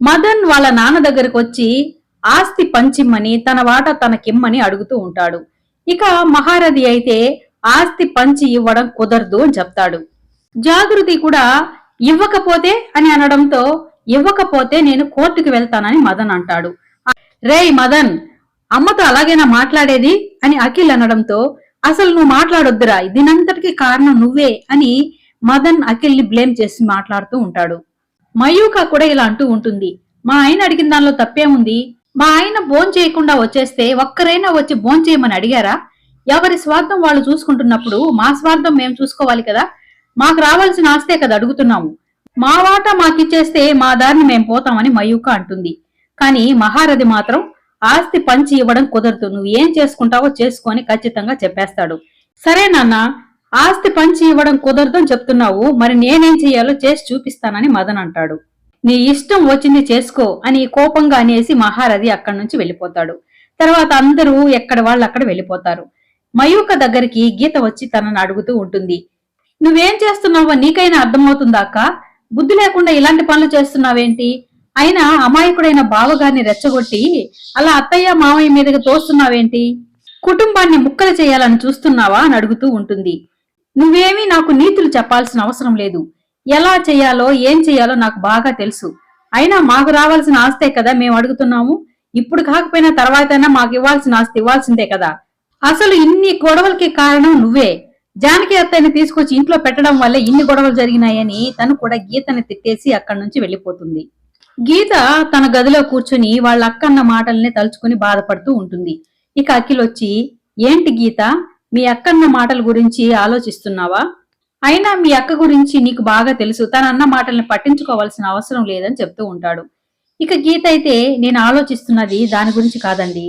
మదన్ వాళ్ళ నాన్న దగ్గరకు వచ్చి ఆస్తి పంచిమ్మని తన వాట తనకిమ్మని అడుగుతూ ఉంటాడు. ఇక మహారథి అయితే ఆస్తి పంచి ఇవ్వడం కుదరదు అని చెప్తాడు. జాగృతి కూడా ఇవ్వకపోతే అని అనడంతో ఇవ్వకపోతే నేను కోర్టుకు వెళ్తానని మదన్ అంటాడు. రేయ్ మదన్ అమ్మతో అలాగేనా మాట్లాడేది? అని అఖిల్ అనడంతో అసలు నువ్వు మాట్లాడొద్దురా దీనంతటికి కారణం నువ్వే అని మదన్ అఖిల్ని బ్లేమ్ చేసి మాట్లాడుతూ ఉంటాడు. మయూక కూడా ఇలా అంటూ ఉంటుంది. మా ఆయన అడిగిన దానిలో తప్పేముంది? మా ఆయన బోన్ చేయకుండా వచ్చేస్తే ఒక్కరైనా వచ్చి బోన్ చేయమని అడిగారా? ఎవరి స్వార్థం వాళ్ళు చూసుకుంటున్నప్పుడు మా స్వార్థం మేము చూసుకోవాలి కదా? మాకు రావాల్సిన ఆస్తే కదా అడుగుతున్నాము. మా వాటా మాకిచ్చేస్తే మా దారిని మేం పోతామని మయూక అంటుంది. కానీ మహారథి మాత్రం ఆస్తి పంచి ఇవ్వడం కుదరదు. నువ్వు ఏం చేసుకుంటావో చేసుకొని ఖచ్చితంగా చెప్పేస్తాడు. సరే నాన్న ఆస్తి పంచి ఇవ్వడం కుదరదని చెప్తున్నావు. మరి నేనేం చెయ్యాలో చేసి చూపిస్తానని మదన్ అంటాడు. నీ ఇష్టం వచ్చింది చేసుకో అని కోపంగా అనేసి మహారథి అక్కడి నుంచి వెళ్ళిపోతాడు. తర్వాత అందరూ ఎక్కడ వాళ్ళు అక్కడ వెళ్ళిపోతారు. మయూక దగ్గరికి గీత వచ్చి తనను అడుగుతూ ఉంటుంది. నువ్వేం చేస్తున్నావో నీకైనా అర్థమవుతుందాక బుద్ధి లేకుండా ఇలాంటి పనులు చేస్తున్నావేంటి? అయినా అమాయకుడైన బావగారిని రెచ్చగొట్టి అలా అత్తయ్య మామయ్య మీదకి తోస్తున్నావేంటి? కుటుంబాన్ని ముక్కలు చేయాలని చూస్తున్నావా అని అడుగుతూ ఉంటుంది. నువ్వేమీ నాకు నీతులు చెప్పాల్సిన అవసరం లేదు. ఎలా చేయాలో ఏం చేయాలో నాకు బాగా తెలుసు. అయినా మాకు రావాల్సిన ఆస్తే కదా మేము అడుగుతున్నాము? ఇప్పుడు కాకపోయినా తర్వాతైనా మాకు ఇవ్వాల్సిన ఆస్తి ఇవ్వాల్సిందే కదా. అసలు ఇన్ని గొడవలకి కారణం నువ్వే. జానకి అత్తయ్యని తీసుకొచ్చి ఇంట్లో పెట్టడం వల్ల ఇన్ని గొడవలు జరిగినాయని తను కూడా గీతని తిట్టేసి అక్కడి నుంచి వెళ్ళిపోతుంది. గీత తన గదిలో కూర్చుని వాళ్ళ అక్కన్న మాటల్ని తలుచుకుని బాధపడుతూ ఉంటుంది. ఇక అఖిల్ వచ్చి ఏంటి గీత? మీ అక్కన్న మాటల గురించి ఆలోచిస్తున్నావా? అయినా మీ అక్క గురించి నీకు బాగా తెలుసు. తన అన్న మాటల్ని పట్టించుకోవాల్సిన అవసరం లేదని చెప్తూ ఉంటాడు. ఇక గీత అయితే నేను ఆలోచిస్తున్నది దాని గురించి కాదండి.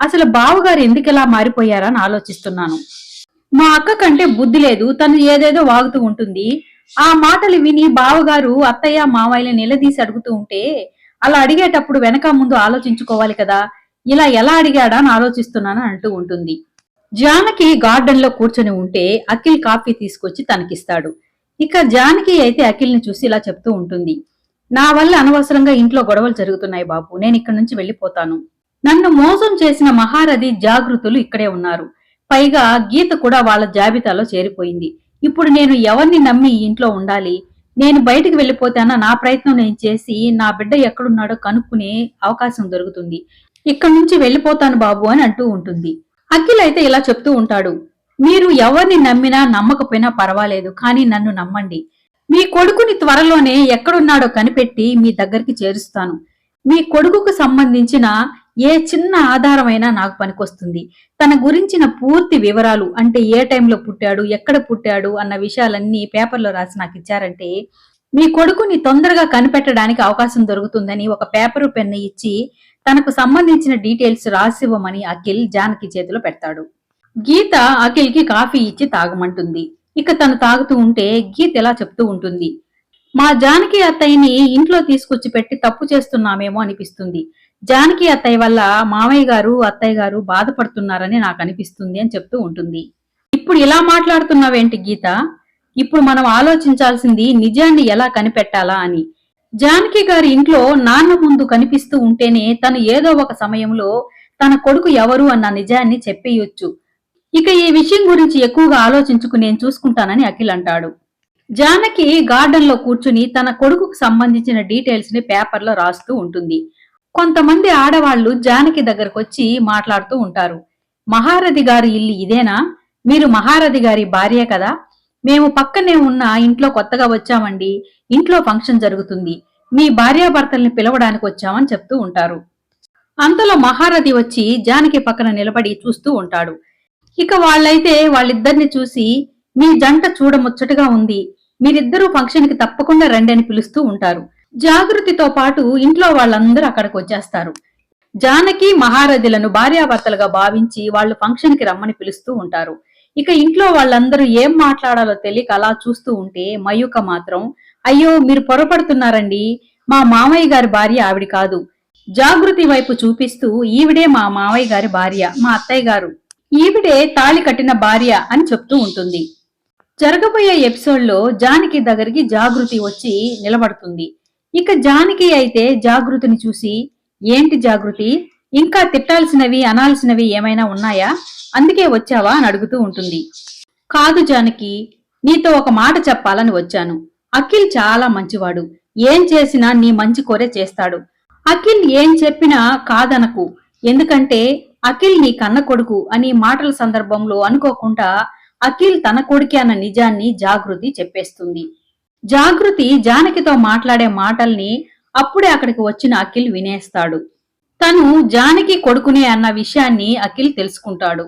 అసలు బావగారు ఎందుకు ఇలా మారిపోయారని ఆలోచిస్తున్నాను. మా అక్క కంటే బుద్ధి లేదు. తను ఏదేదో వాగుతూ ఉంటుంది. ఆ మాటలు విని బావగారు అత్తయ్య మావయ్యని నిలదీసి అడుగుతూ ఉంటే అలా అడిగేటప్పుడు వెనక ముందు ఆలోచించుకోవాలి కదా. ఇలా ఎలా అడిగాడా అని ఆలోచిస్తున్నాను అంటూ ఉంటుంది. జానకి గార్డెన్లో కూర్చొని ఉంటే అఖిల్ కాఫీ తీసుకొచ్చి తనకిస్తాడు. ఇక జానకి అయితే అఖిల్ని చూసి ఇలా చెప్తూ ఉంటుంది. నా వల్ల అనవసరంగా ఇంట్లో గొడవలు జరుగుతున్నాయి బాబు. నేను ఇక్కడి నుంచి వెళ్ళిపోతాను. నన్ను మోసం చేసిన మహారథి జాగృతులు ఇక్కడే ఉన్నారు. పైగా గీత కూడా వాళ్ళ జాబితాలో చేరిపోయింది. ఇప్పుడు నేను ఎవరిని నమ్మి ఇంట్లో ఉండాలి? నేను బయటికి వెళ్ళిపోతానా? నా ప్రయత్నం నేను చేసి నా బిడ్డ ఎక్కడున్నాడో కనుక్కునే అవకాశం దొరుకుతుంది. ఇక్కడి నుంచి వెళ్ళిపోతాను బాబు అని అంటూ ఉంటుంది. అఖిల్ అయితే ఇలా చెప్తూ ఉంటాడు. మీరు ఎవరిని నమ్మినా నమ్మకపోయినా పర్వాలేదు కానీ నన్ను నమ్మండి. మీ కొడుకుని త్వరలోనే ఎక్కడున్నాడో కనిపెట్టి మీ దగ్గరికి చేరుస్తాను. మీ కొడుకుకు సంబంధించిన ఏ చిన్న ఆధారమైనా నాకు పనికొస్తుంది. తన గురించిన పూర్తి వివరాలు అంటే ఏ టైంలో పుట్టాడు ఎక్కడ పుట్టాడు అన్న విషయాలన్నీ పేపర్లో రాసి నాకు ఇచ్చారంటే మీ కొడుకుని తొందరగా కనిపెట్టడానికి అవకాశం దొరుకుతుందని ఒక పేపరు పెన్ను ఇచ్చి తనకు సంబంధించిన డీటెయిల్స్ రాసివ్వమని అఖిల్ జానకి చేతిలో పెడతాడు. గీత అఖిల్కి కాఫీ ఇచ్చి తాగమంటుంది. ఇక తను తాగుతూ ఉంటే గీత ఇలా చెప్తూ ఉంటుంది. మా జానకి అత్తయ్యని ఇంట్లో తీసుకొచ్చి పెట్టి తప్పు చేస్తున్నామేమో అనిపిస్తుంది. జానకి అత్తయ్య వల్ల మామయ్య గారు అత్తయ్య గారు బాధపడుతున్నారని నాకు అనిపిస్తుంది అని చెప్తూ ఉంటుంది. ఇప్పుడు ఇలా మాట్లాడుతున్నావేంటి గీత? ఇప్పుడు మనం ఆలోచించాల్సింది నిజాన్ని ఎలా కనిపెట్టాలా అని. జానకి గారి ఇంట్లో నాన్న ముందు కనిపిస్తూ ఉంటేనే తను ఏదో ఒక సమయంలో తన కొడుకు ఎవరు అన్న నిజాన్ని చెప్పేయొచ్చు ఇక ఈ విషయం గురించి ఎక్కువగా ఆలోచించుకు నేను చూసుకుంటానని అఖిల్ అంటాడు. జానకి గార్డెన్లో కూర్చుని తన కొడుకుకు సంబంధించిన డీటెయిల్స్ని పేపర్లో రాస్తూ ఉంటుంది. కొంతమంది ఆడవాళ్ళు జానకి దగ్గరకు వచ్చి మాట్లాడుతూ ఉంటారు. మహారథి గారి ఇల్లు ఇదేనా? మీరు మహారథి గారి భార్య కదా? మేము పక్కనే ఉన్న ఇంట్లో కొత్తగా వచ్చామండి. ఇంట్లో ఫంక్షన్ జరుగుతుంది. మీ భార్యాభర్తల్ని పిలవడానికి వచ్చామని చెప్తూ ఉంటారు. అంతలో మహారథి వచ్చి జానకి పక్కన నిలబడి చూస్తూ ఉంటాడు. ఇక వాళ్ళైతే వాళ్ళిద్దరిని చూసి మీ జంట చూడముచ్చటగా ఉంది. మీరిద్దరూ ఫంక్షన్కి తప్పకుండా రండి అని పిలుస్తూ ఉంటారు. జాగృతితో పాటు ఇంట్లో వాళ్ళందరూ అక్కడికి వచ్చేస్తారు. జానకి మహారథులను భార్యాభర్తలుగా భావించి వాళ్ళు ఫంక్షన్కి రమ్మని పిలుస్తూ ఉంటారు. ఇక ఇంట్లో వాళ్ళందరూ ఏం మాట్లాడాలో తెలియక అలా చూస్తూ ఉంటే మయూక మాత్రం అయ్యో మీరు పొరపడుతున్నారండి. మా మామయ్య గారి భార్య ఆవిడ కాదు. జాగృతి వైపు చూపిస్తూ ఈవిడే మా మామయ్య గారి భార్య మా అత్తయ్య గారు. ఈవిడే తాళి కట్టిన భార్య అని చెప్తూ ఉంటుంది. జరగబోయే ఎపిసోడ్లో జానకి దగ్గరికి జాగృతి వచ్చి నిలబడుతుంది. ఇక జానకి అయితే జాగృతిని చూసి ఏంటి జాగృతి? ఇంకా తిట్టాల్సినవి అనాల్సినవి ఏమైనా ఉన్నాయా? అందుకే వచ్చావా అని అడుగుతూ ఉంటుంది. కాదు జానకి నీతో ఒక మాట చెప్పాలని వచ్చాను. అఖిల్ చాలా మంచివాడు. ఏం చేసినా నీ మంచి కోరే చేస్తాడు. అఖిల్ ఏం చెప్పినా కాదనకు. ఎందుకంటే అఖిల్ నీ కన్న కొడుకు అని మాటల సందర్భంలో అనుకోకుండా అఖిల్ తన కొడుకే అన్న నిజాన్ని జాగృతి చెప్పేస్తుంది. జాగృతి జానకితో మాట్లాడే మాటల్ని అప్పుడే అక్కడికి వచ్చిన అఖిల్ వినేస్తాడు. తను జానకి కొడుకునే అన్న విషయాన్ని అఖిల్ తెలుసుకుంటాడు.